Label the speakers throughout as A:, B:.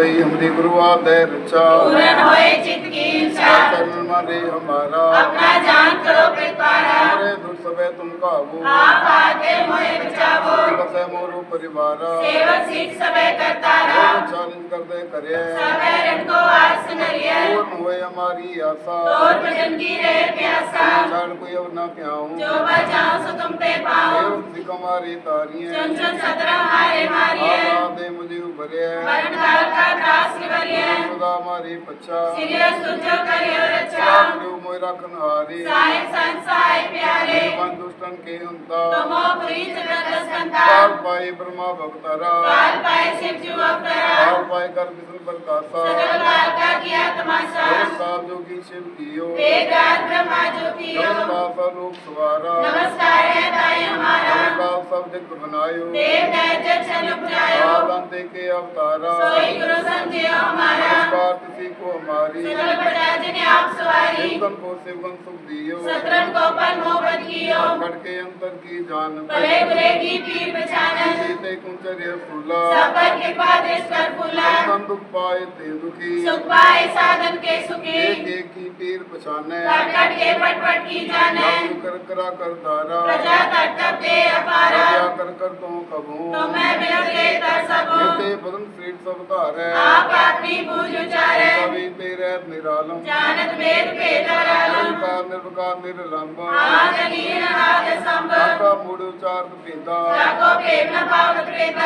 A: ਹੋਈ ਹਮਰੀ ਗੁਰੂ ਆਪ
B: ਦੇ ਰਚਾ ਪੂਰਨ
A: ਹੋਏ ਚਿਤ ਕੀ ਇੱਛਾ
B: ਕਰਮ ਰੇ ਹਮਾਰਾ। तुम काबू
A: आप आते मोहे बचावो
B: बसे मोरू परिवारा
A: सेवक सिख सबे करतारा
B: चालन कर दे करे
A: सबे रण को आज सुनरिया
B: पूर्ण होए हमारी आशा
A: तोर भजन की रहे प्यासा
B: छाड़ कोई अब ना प्याऊं
A: जो बचाओ सो तुम पे पाओ
B: देव सिख हमारी तारियां
A: चुन चुन सतरा मारे मारिए
B: आला दे मुझे उभरे
A: मरण काल का त्रास
B: મારી પચ્છા સિરિય શુદ્ધ
A: કર્યો રચા સાગડ્યો
B: મોય રાખન હારી સાય
A: સંસાય પ્યારે મન દુષ્ટન
B: કે અંતા તમો પ્રીત
A: રતસંતા કાલ પાઈ બ્રહ્મા ભક્તરા
B: કાલ પાઈ શિવ જીવ અવતરા
A: કાલ પાઈ કર વિષ્ણુ પ્રકાશા
B: સકલ કાલ કા કિયા તમાશા
A: સાબ જોગી શિવ કિયો વેદાત
B: બ્રહ્મા જો કિયો નમસ્કાર સ્વરૂપ
A: સવારા નમસ્કાર હે તાય
B: હમારા નમસ્કાર सब जग बनायो
A: देव जग
B: चलो अंते के अवतारा।
A: सोई गुरु हमारा।
B: किसी को हमारी
A: सकल आप सवारी।
B: को शिवगन सुख दियो।
A: सतरन को पल मोहब्बत कियो।
B: खड़ के अंतर की जान
A: भले बुरे की पीर
B: फूला।
A: कृपा कर फूला।
B: दुख पाए ते दुखी।
A: सुख पाए साधन के सुखी।
B: एक एक की पीर
A: कट कट के पट पट की जाने।
B: कर करा कर दारा
A: प्रजा दे
B: कर कर तो कबू।
A: तो मैं मिलके तर सबो
B: जिसे बदन श्रीट सब धारे।
A: आप अपनी पूज उचारे।
B: कभी तेरे निरालम।
A: जानत मेर पे
B: धरालम निर्विकार निर्विकार निर्लंब।
A: आद नीर आद संभ
B: आपका मूड उचार
A: तो पेदा रखो प्रेम भाव
B: प्रेम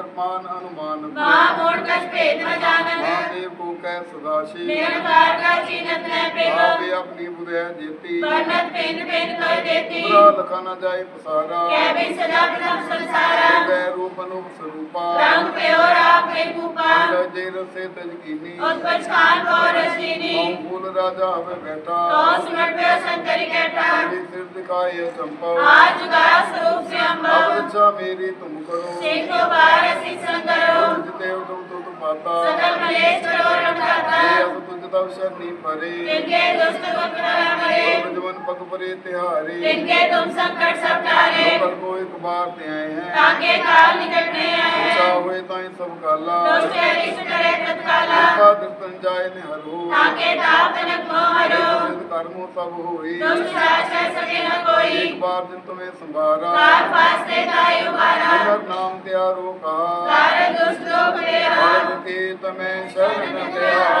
B: मान अनुमान
A: वहाँ मोड़ कछ पेद न जानन
B: महादेव को कह सदाशी
A: निरंकार का चीनत न पेगो
B: आपे अपनी बुद्धि जेती
A: वर्णत पेन पेन कर देती
B: बुरा लखा न जाए पसारा
A: कै भी सदा प्रथम संसारा
B: गै रूप अनुप स्वरूपा
A: रंग पे और आप में कूपा
B: जे रसे तजकीनी
A: उत्पज खान को रशीनी
B: हम फूल राजा हमें बैठा
A: तो सिमट पे संकरी कैटा
B: मेरी सिर दिखाए चंपा
A: आज जुगा स्वरूप से
B: अब
A: अम्बा
B: इच्छा मेरी तुम करो
A: शेखो बार शिक्षण करो
B: जिते तुम तो तुम पाता
A: सकल मलेश करो रंगाता
B: ये अब तुझ तव शरणी परे
A: तिनके दुष्ट को प्रलय मरे
B: और जवन पग परे तिहारे
A: तिनके तुम संकट सब टारे
B: कल को एक बार ते आए हैं
A: ताके काल निकट
B: ਤਾਏ ਤਾਏ ਸਭ
A: ਕਾਲਾ ਦੋਸ਼ੇ ਰਿਸ ਕਰੇ ਤਤਕਾਲਾ।
B: ਕਿਰਪਾ ਦਰਸ਼ਨ ਜਾਏ ਨੇ ਹਰੋ ਤਾਕੇ
A: ਤਾਪ ਨ ਕੋ
B: ਹਰੋ ਸਿਧ ਕਰਮੋ ਸਭ ਹੋਈ। ਦੋਸ਼
A: ਸਾਚੈ ਸਕੇ ਨ ਕੋਈ। ਇੱਕ
B: ਬਾਰ ਜਿਨ ਤੁਮੇ ਸੰਭਾਰਾ
A: ਕਾਰ ਪਾਸੇ ਤਾਏ ਉਬਾਰਾ
B: ਹਰ ਨਾਮ ਤੇ ਆਰੋ
A: ਕਾ। ਕਾਰ ਦੁਸ਼ਟ ਲੋਕ ਦੇ
B: ਹਾਰ
A: ਕੇ
B: ਤਮੈ
A: ਸ਼ਰਨ
B: ਤੇ
A: ਆ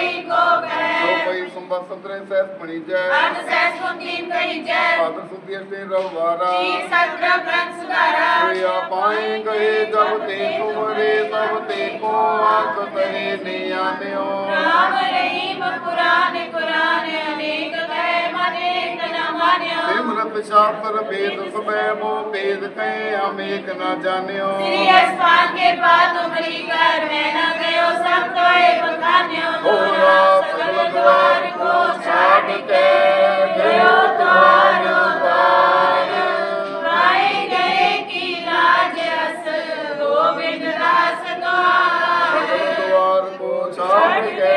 B: जो
A: पई को
B: जो
A: कहे
B: कोई संबत सतरे सहस पणी जय
A: अर्थ सहस कुंतीन कही जय
B: पात्र सुखी अष्टे रवारा
A: चीर सत्र ग्रंथ सुधारा
B: या पाए गए जब ते तुमरे तब ते को शास्त्र वेद सुबह वो वेद कहे हम एक न जानियो
A: श्री आसमान के पार तुमरी कर मैं न गयो सब तो एक कान्यो
B: बोला सकल
A: द्वार को छाड़ के गयो द्वार द्वार पाए गए की लाज असल गोविंद दास द्वार
B: द्वार को छाड़ के